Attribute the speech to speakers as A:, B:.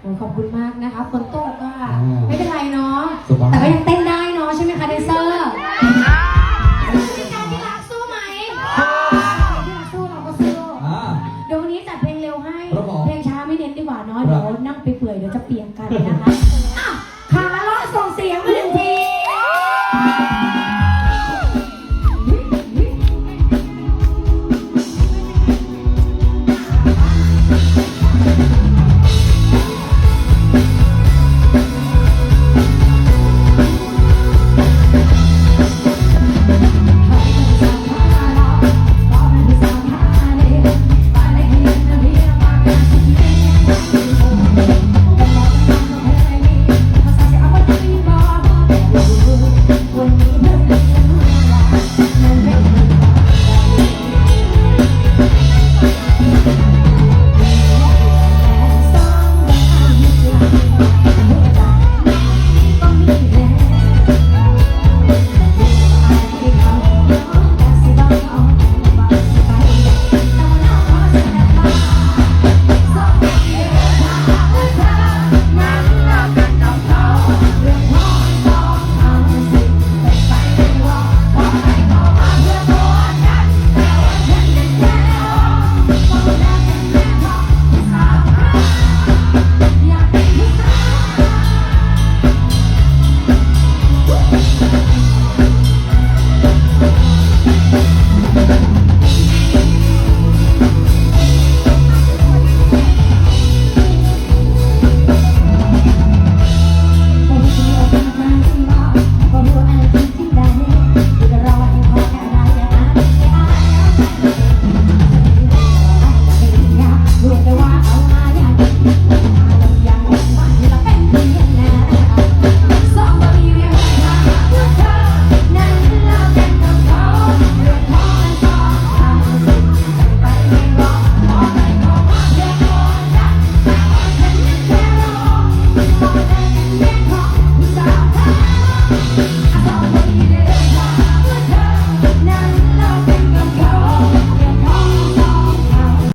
A: โอ้ขอบคุณมากนะคะฝนตก็
B: อ่
A: ไม่เป็นไรเนาะ
B: สบาย
A: แต่ก็ยังเต้นได้เนาะใช่ไหมคะเดนเซอร์การที่รักสู้ไหมที่รักสู้เราก็สู้
B: อ่า
A: เดี๋ยววันนี้จัดเพลงเร็วให้
B: ครับผม
A: เพลงช้าไม่เน้นดีกว่าเนาะเดี๋ยวนั่งไปเปื่อยเดี๋ยวจะเปียกกันนะคะ